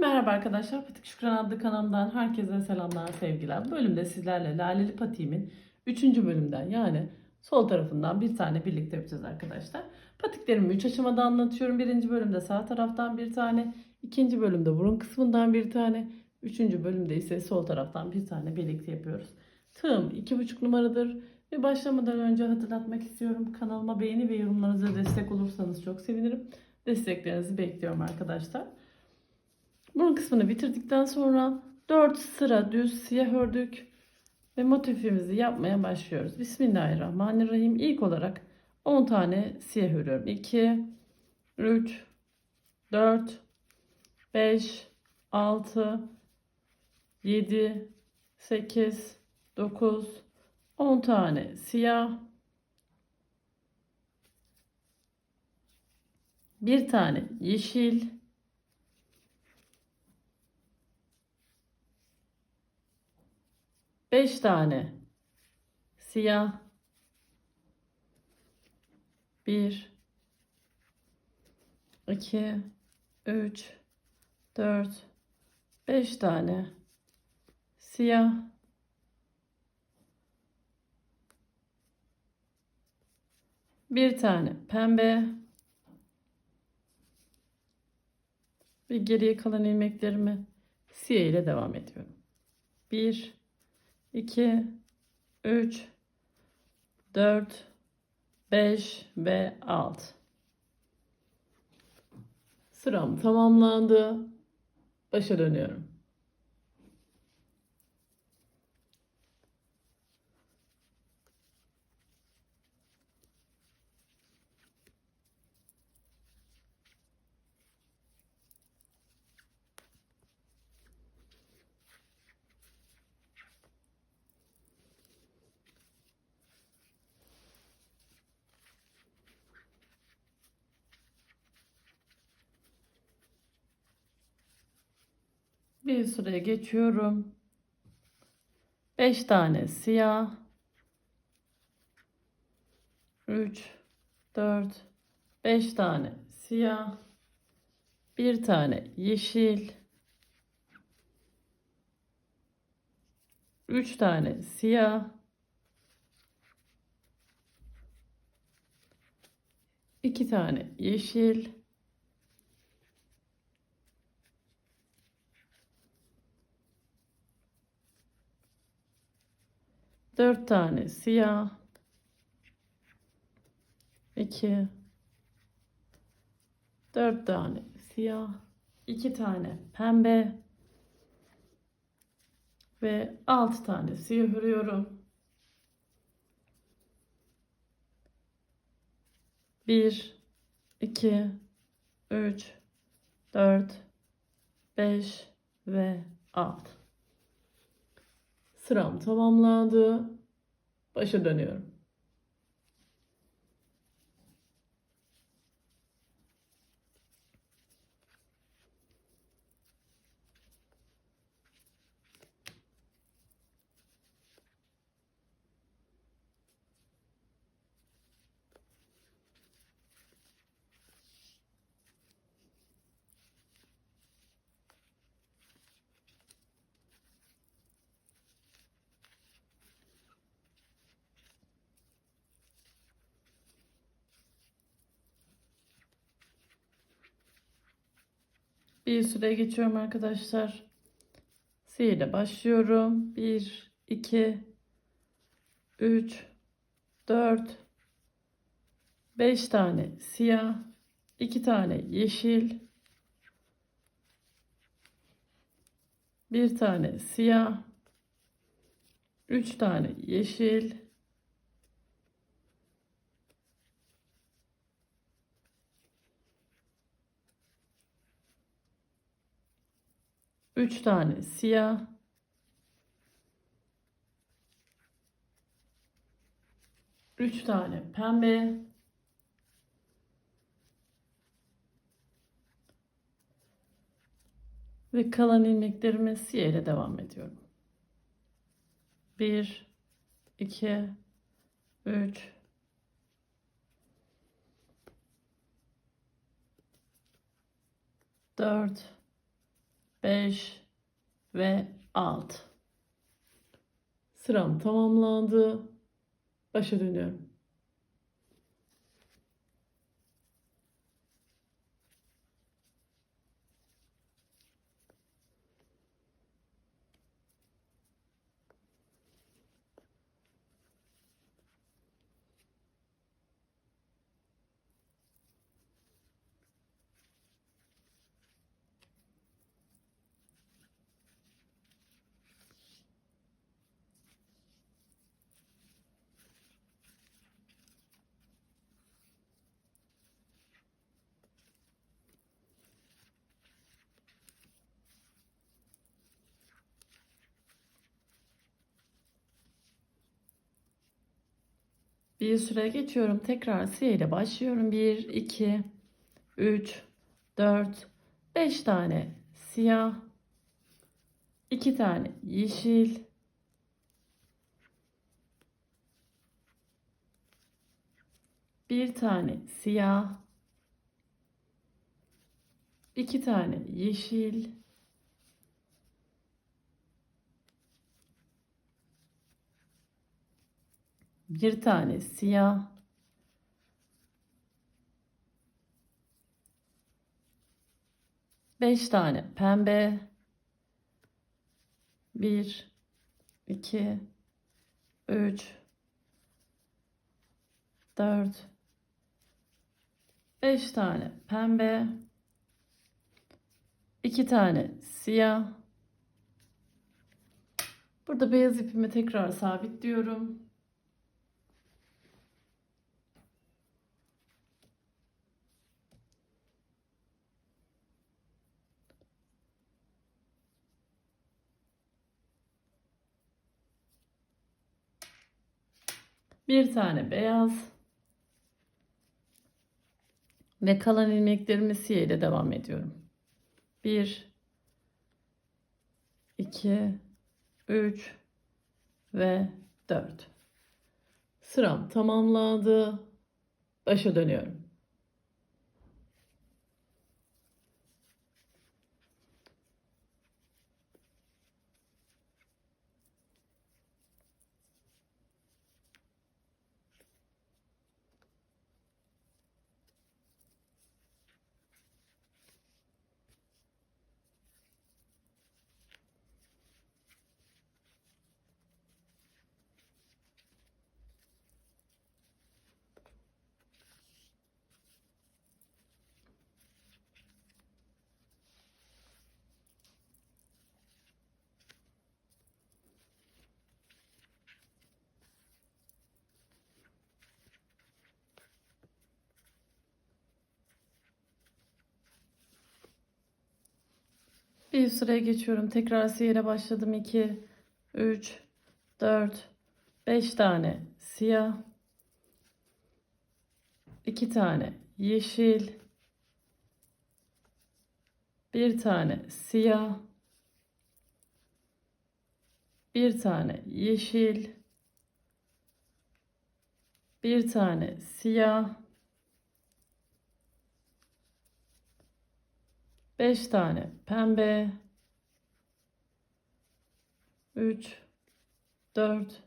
Merhaba arkadaşlar, Patik Şükran adlı kanalımdan herkese selamlar, sevgiler. Bu bölümde sizlerle Laleli Patik'imin 3. bölümden yani sol tarafından bir tane birlikte yapacağız arkadaşlar. Patiklerimi 3 aşamada anlatıyorum. Birinci bölümde sağ taraftan bir tane, ikinci bölümde burun kısmından bir tane, üçüncü bölümde ise sol taraftan bir tane birlikte yapıyoruz. Tığım 2,5 numaradır ve başlamadan önce hatırlatmak istiyorum. Kanalıma beğeni ve yorumlarınıza destek olursanız çok sevinirim. Desteklerinizi bekliyorum arkadaşlar. Burun kısmını bitirdikten sonra 4 sıra düz siyah ördük ve motifimizi yapmaya başlıyoruz. Bismillahirrahmanirrahim. İlk olarak 10 tane siyah örüyorum. 2 3 4 5 6 7 8 9 10 tane siyah bir tane yeşil Beş tane siyah. Bir, iki, üç, dört, beş tane siyah. Bir tane pembe. Ve geriye kalan ilmeklerimi siyah ile devam ediyorum. Bir, 2 3 4 5 ve 6 Sıram tamamlandı. Başa dönüyorum. Bir sıraya geçiyorum. 5 tane siyah. 3 4 5 tane siyah. Bir tane yeşil. 3 tane siyah. 2 tane yeşil. Dört tane siyah. iki, Dört tane siyah. iki tane pembe. Ve altı tane siyah örüyorum. Bir, iki, üç, dört, beş ve altı. Sıram tamamlandı. Başa dönüyorum. Bir süre geçiyorum arkadaşlar. Si ile başlıyorum. 1, 2, 3, 4, 5 tane siyah, 2 tane yeşil, bir tane siyah, 3 tane yeşil, Üç tane siyah. Üç tane pembe. Ve kalan ilmeklerimi siyah ile devam ediyorum. Bir, iki, üç, dört, 5 ve 6. Sıram tamamlandı. Başa dönüyorum. Bir süre geçiyorum. Tekrar siyah ile başlıyorum. 1, 2, 3, 4, 5 tane siyah. 2 tane yeşil. Bir tane siyah. iki tane yeşil. Bir tane siyah. Beş tane pembe. Bir, iki, üç, dört, beş tane pembe. iki tane siyah. Burada beyaz ipimi tekrar sabitliyorum. Bir tane beyaz. Ve kalan ilmeklerimi siyah ile devam ediyorum. 1 2 3 ve 4. Sıram tamamlandı. Başa dönüyorum. Bir sıraya geçiyorum. Tekrar siyahla başladım. 2, 3, 4, 5 tane siyah. 2 tane yeşil. Bir tane siyah. Bir tane yeşil. Bir tane siyah. 5 tane. Pembe. 3 4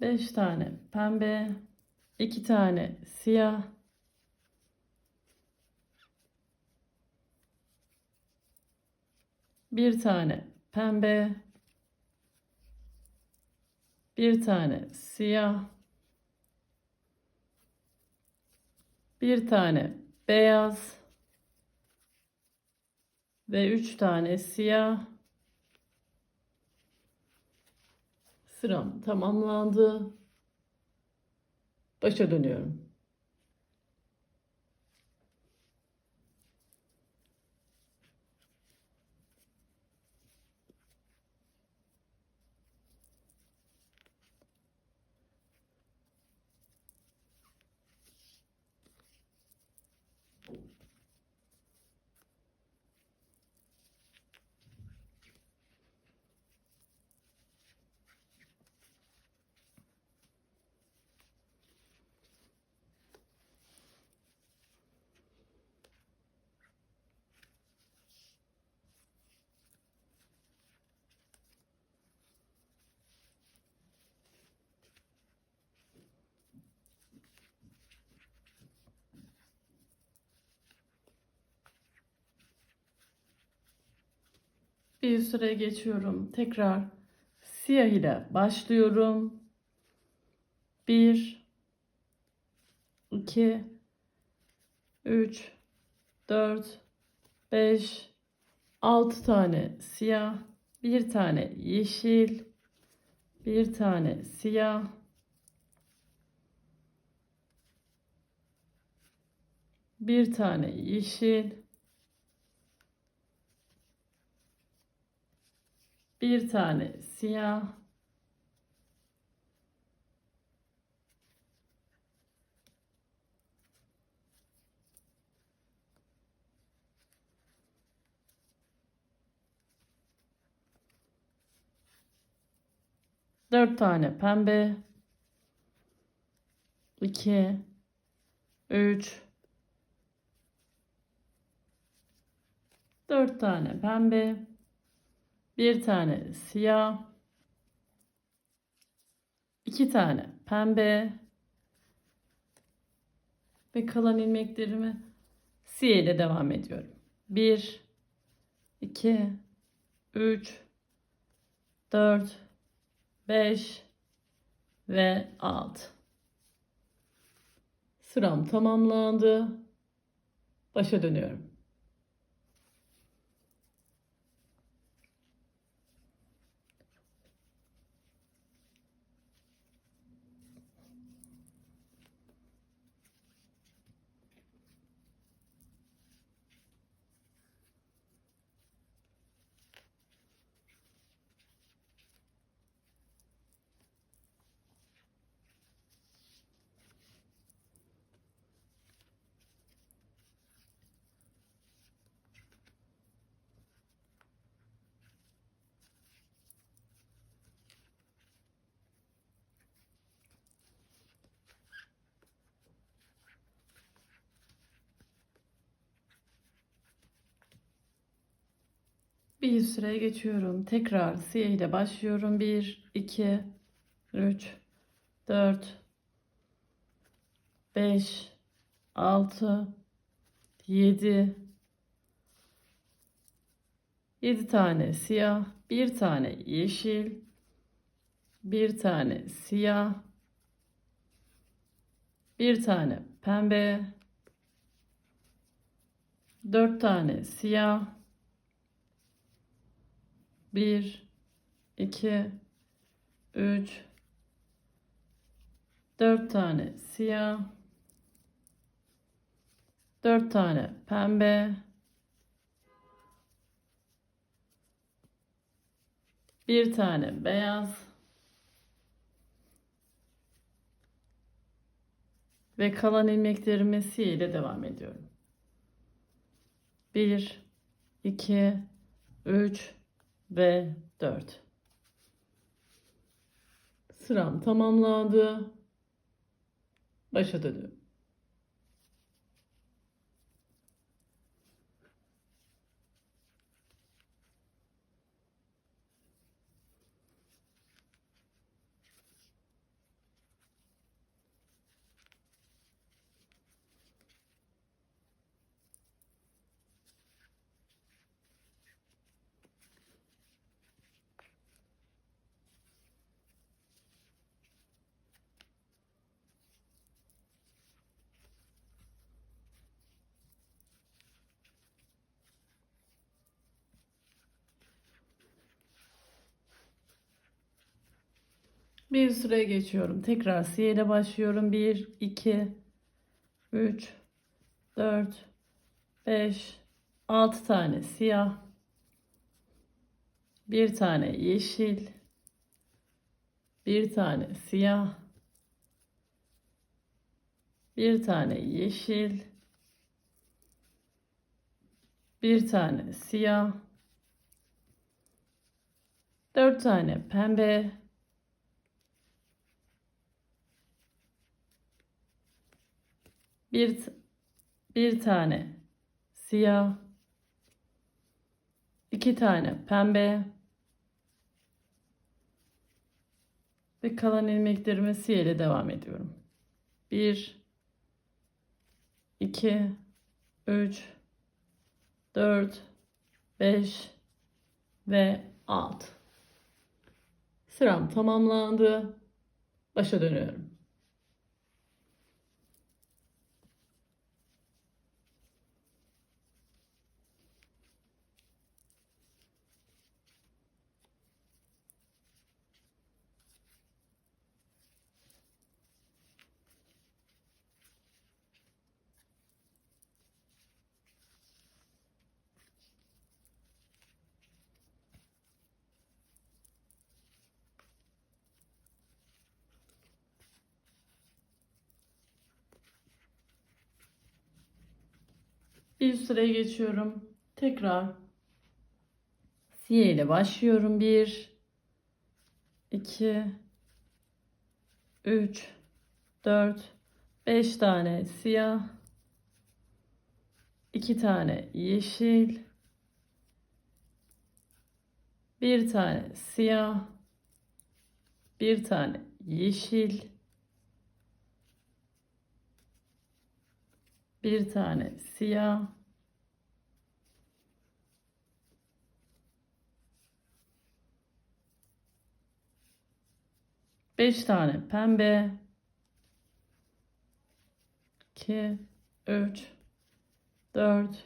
5 tane. Pembe. 2 tane. Siyah. Bir tane. Pembe. Bir tane. Siyah. Bir tane. Beyaz ve 3 tane siyah sıram tamamlandı. Başa dönüyorum. Bir sıraya geçiyorum. Tekrar siyah ile başlıyorum. 1 2 3 4 5 6 tane siyah, bir tane yeşil, bir tane siyah, bir tane yeşil, bir tane siyah, dört tane pembe, iki, üç, dört tane pembe, bir tane siyah, iki tane pembe ve kalan ilmeklerimi siyah ile devam ediyorum. 1 2 3 4 5 ve 6 Sıram tamamlandı. Başa dönüyorum. Bir yüz sıraya geçiyorum. Tekrar siyah ile başlıyorum. 1, 2, 3, 4, 5, 6, 7, 7 tane siyah, bir tane yeşil, bir tane siyah, bir tane pembe, 4 tane siyah, 1 2 3 4 tane siyah 4 tane pembe bir tane beyaz ve kalan ilmeklerimi siyah ile devam ediyorum. 1 2 3 ve 4. Sıram tamamlandı. Başa dönüyorum. Bir sıraya geçiyorum. Tekrar siyah ile başlıyorum. 1, 2, 3, 4, 5, 6 tane siyah. Bir tane yeşil. Bir tane siyah. Bir tane yeşil. Bir tane siyah. Dört tane pembe. Bir bir tane siyah, iki tane pembe ve kalan ilmeklerime siyah ile devam ediyorum. 1 2 3 4 5 ve alt. Sıram tamamlandı. Başa dönüyorum. Bir sıraya geçiyorum. Tekrar siyah ile başlıyorum. 1 2 3 4 5 tane siyah 2 tane yeşil bir tane siyah bir tane yeşil bir tane siyah. Beş tane pembe. İki üç dört.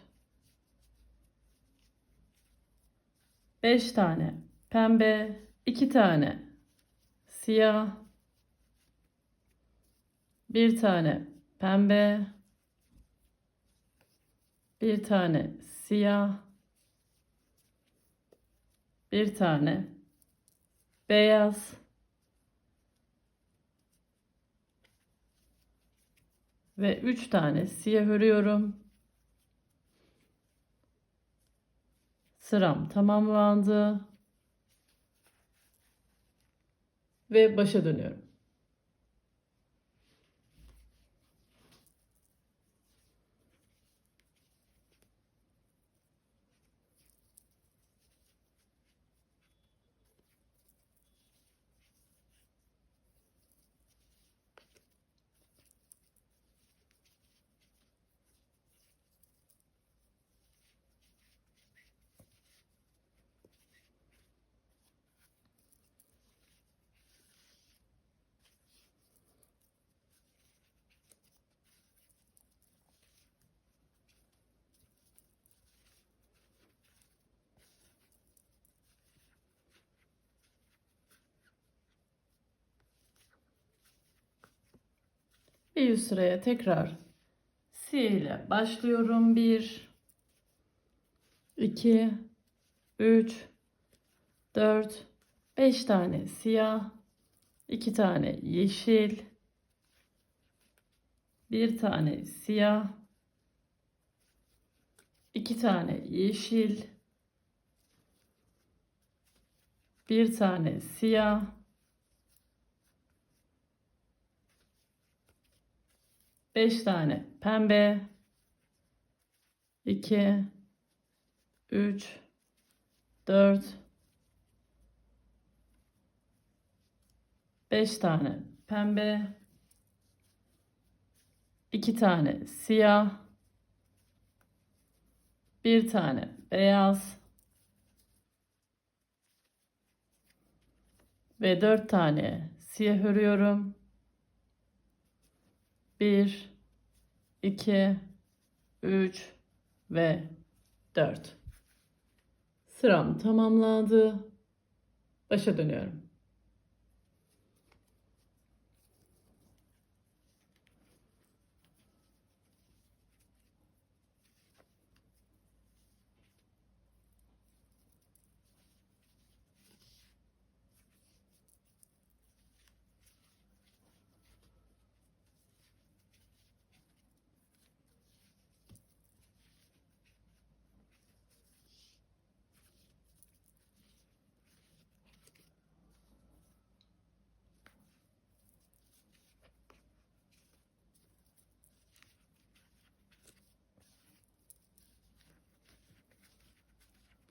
Beş tane pembe iki tane siyah. Bir tane pembe bir tane siyah, bir tane beyaz, ve üç tane siyah örüyorum. Sıram tamamlandı. Ve başa dönüyorum. Bir yüz sıraya tekrar siyah ile başlıyorum. 1 2 3 4 5 tane siyah, 2 tane yeşil, bir tane siyah, 2 tane yeşil, bir tane siyah, 5 tane. Pembe. 2 3 4 5 tane. Pembe. 2 tane. Siyah. Bir tane. Beyaz. Ve 4 tane. Siyah örüyorum. 1 2 3 ve 4 Sıram tamamlandı. Başa dönüyorum.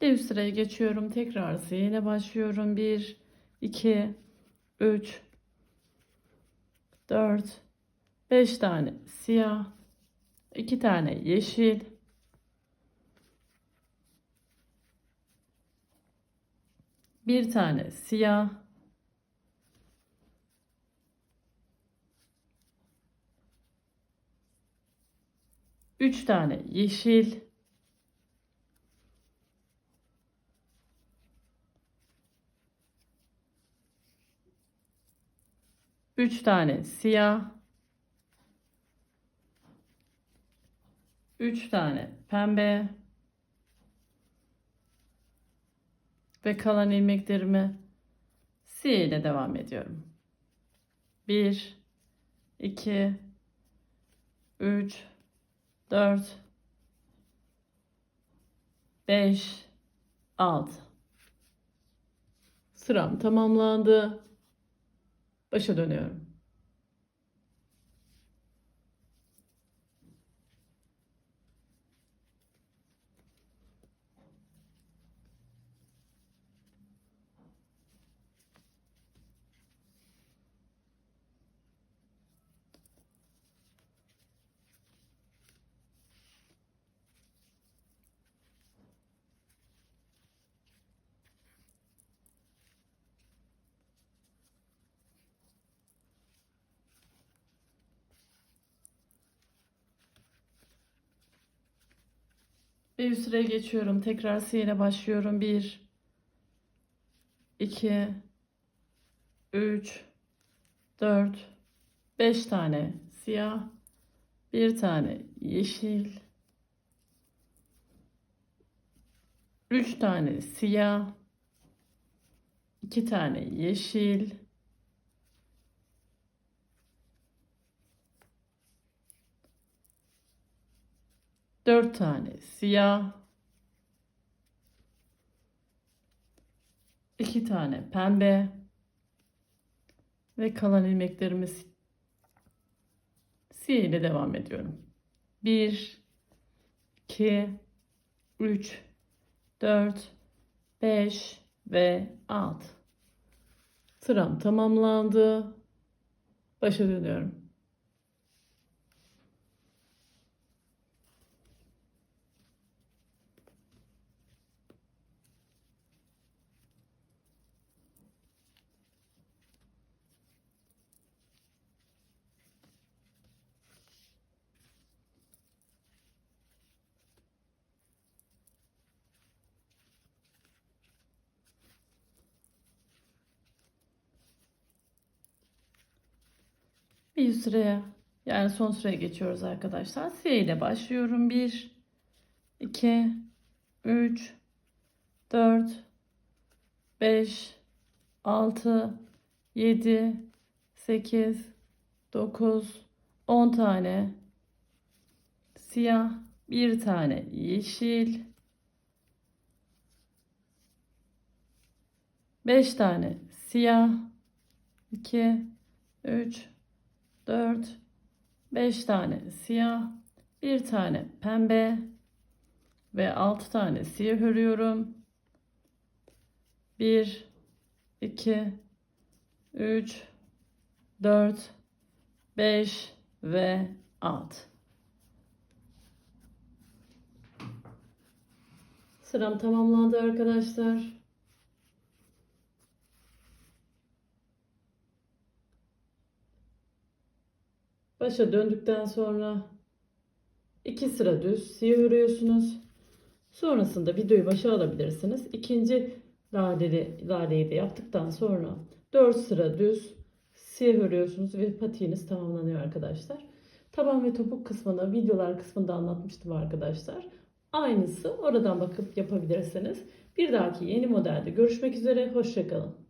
Bir üst sıraya geçiyorum. Tekrar siyahine başlıyorum. 1, 2, 3, 4, 5 tane siyah, 2 tane yeşil, bir tane siyah, üç tane yeşil, üç tane siyah, üç tane pembe ve kalan ilmeklerimi siyah ile devam ediyorum. 1 2 3 4 5 6 Sıram tamamlandı. Başa dönüyorum. Bir sıraya geçiyorum. Tekrar siyah ile başlıyorum. 1 2 3 4 5 tane siyah, bir tane yeşil, 3 tane siyah, 2 tane yeşil, Dört tane siyah. iki tane pembe. Ve kalan ilmeklerimiz siyah ile devam ediyorum. 1 2 3 4 5 ve 6 Sıram tamamlandı. Başa dönüyorum. Bir sıraya yani son sıraya geçiyoruz arkadaşlar. Siyah ile başlıyorum. 1 2 3 4 5 6 7 8 9 10 tane siyah, bir tane yeşil, 5 tane siyah, 2 3 4 5 tane siyah, bir tane pembe ve 6 tane siyah örüyorum. 1 2 3 4 5 ve 6 Sıram tamamlandı arkadaşlar. Başa döndükten sonra iki sıra düz siyah örüyorsunuz. Sonrasında videoyu başa alabilirsiniz. İkinci ladeli, laleyi de yaptıktan sonra 4 sıra düz siyah örüyorsunuz ve patiğiniz tamamlanıyor arkadaşlar. Taban ve topuk kısmını videolar kısmında anlatmıştım arkadaşlar. Aynısı oradan bakıp yapabilirsiniz. Bir dahaki yeni modelde görüşmek üzere. Hoşçakalın.